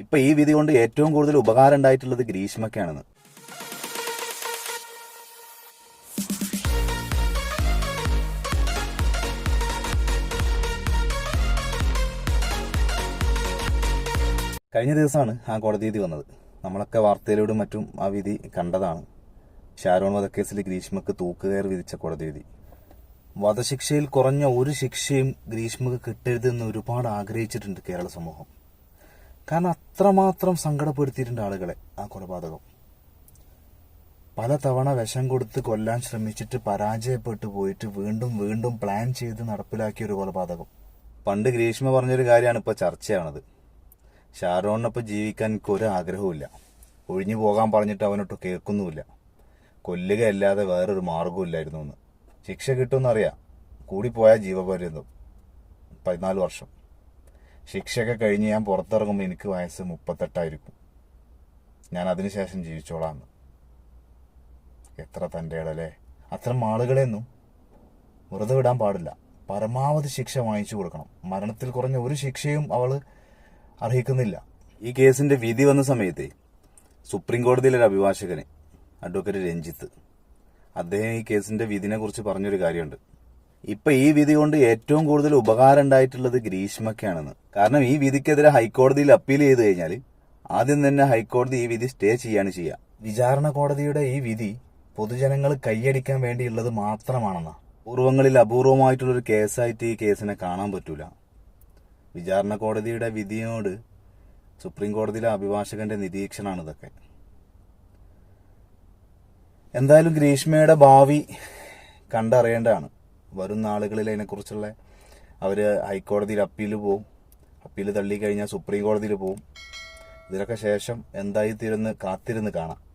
ഇപ്പൊ ഈ വിധി കൊണ്ട് ഏറ്റവും കൂടുതൽ ഉപകാരം ഉണ്ടായിട്ടുള്ളത് ഗ്രീഷ്മക്കാണെന്ന് കഴിഞ്ഞ ദിവസമാണ് ആ കോടതി വിധി വന്നത്. നമ്മളൊക്കെ വാർത്തയിലൂടെ മറ്റും ആ വിധി കണ്ടതാണ്. ഷാരോൺ വധക്കേസിൽ ഗ്രീഷ്മക്ക് തൂക്കുകയർ വിധിച്ച കോടതി വിധി വധശിക്ഷയിൽ കുറഞ്ഞ ഒരു ശിക്ഷയും ഗ്രീഷ്മക്ക് കിട്ടരുതെന്ന് ഒരുപാട് ആഗ്രഹിച്ചിട്ടുണ്ട് കേരള സമൂഹം. കാരണം അത്രമാത്രം സങ്കടപ്പെടുത്തിയിട്ടുണ്ട് ആളുകളെ ആ കൊലപാതകം. പല തവണ വിഷം കൊടുത്ത് കൊല്ലാൻ ശ്രമിച്ചിട്ട് പരാജയപ്പെട്ടു പോയിട്ട് വീണ്ടും വീണ്ടും പ്ലാൻ ചെയ്ത് നടപ്പിലാക്കിയ ഒരു കൊലപാതകം. പണ്ട് ഗ്രീഷ്മ പറഞ്ഞൊരു കാര്യമാണ് ഇപ്പോൾ ചർച്ചയാണത്. ഷാരോണിനൊപ്പം ജീവിക്കാൻ എനിക്ക് ഒരു ആഗ്രഹവുമില്ല ഒഴിഞ്ഞു പോകാൻ പറഞ്ഞിട്ട് അവനൊട്ട് കേൾക്കുന്നുമില്ല. കൊല്ലുകയല്ലാതെ വേറൊരു മാർഗവും എന്ന്. ശിക്ഷ കിട്ടുമെന്നറിയാം. കൂടിപ്പോയാൽ ജീവപര്യന്തം. പതിനാല് വർഷം. ശിക്ഷയൊക്കെ കഴിഞ്ഞ് ഞാൻ പുറത്തിറങ്ങുമ്പോൾ എനിക്ക് വയസ്സ് മുപ്പത്തെട്ടായിരിക്കും. ഞാൻ അതിനുശേഷം ജീവിച്ചോളാന്ന് എത്ര തന്റെ ഇടലേ. അത്തരം ആളുകളെയൊന്നും വെറുതെ വിടാൻ പാടില്ല. പരമാവധി ശിക്ഷ വാങ്ങിച്ചു കൊടുക്കണം. മരണത്തിൽ കുറഞ്ഞ ഒരു ശിക്ഷയും അവൾ അർഹിക്കുന്നില്ല. ഈ കേസിന്റെ വിധി വന്ന സമയത്തെ സുപ്രീം കോടതിയിലെ ഒരു അഭിഭാഷകന് അഡ്വക്കേറ്റ് രഞ്ജിത്ത് അദ്ദേഹം ഈ കേസിന്റെ വിധിനെ കുറിച്ച് പറഞ്ഞൊരു കാര്യമുണ്ട്. ഇപ്പൊ ഈ വിധി കൊണ്ട് ഏറ്റവും കൂടുതൽ ഉപകാരം ഉണ്ടായിട്ടുള്ളത് ഗ്രീഷ്മക്കാണെന്ന് കാരണം ഈ വിധിക്കെതിരെ ഹൈക്കോടതിയിൽ അപ്പീൽ ചെയ്ത് കഴിഞ്ഞാൽ ആദ്യം തന്നെ ഹൈക്കോടതി ഈ വിധി സ്റ്റേ ചെയ്യാണ് ചെയ്യുക വിചാരണ കോടതിയുടെ ഈ വിധി പൊതുജനങ്ങൾ കൈയടിക്കാൻ വേണ്ടിയുള്ളത് മാത്രമാണെന്നാ. പൂർവങ്ങളിൽ അപൂർവമായിട്ടുള്ളൊരു കേസായിട്ട് ഈ കേസിനെ കാണാൻ പറ്റൂല. വിചാരണ കോടതിയുടെ വിധിയോട് സുപ്രീം കോടതിയിലെ അഭിഭാഷകന്റെ നിരീക്ഷണമാണ് ഇതൊക്കെ. എന്തായാലും ഗ്രീഷ്മയുടെ ഭാവി കണ്ടറിയേണ്ടതാണ്. വരും നാളുകളിൽ അതിനെക്കുറിച്ചുള്ള അവർ ഹൈക്കോടതിയിൽ അപ്പീൽ പോവും. അപ്പീൽ തള്ളിക്കഴിഞ്ഞാൽ സുപ്രീം കോടതിയിൽ പോവും. ഇതിനൊക്കെ ശേഷം എന്തായി തീരുന്ന് കാത്തിരുന്ന് കാണാം.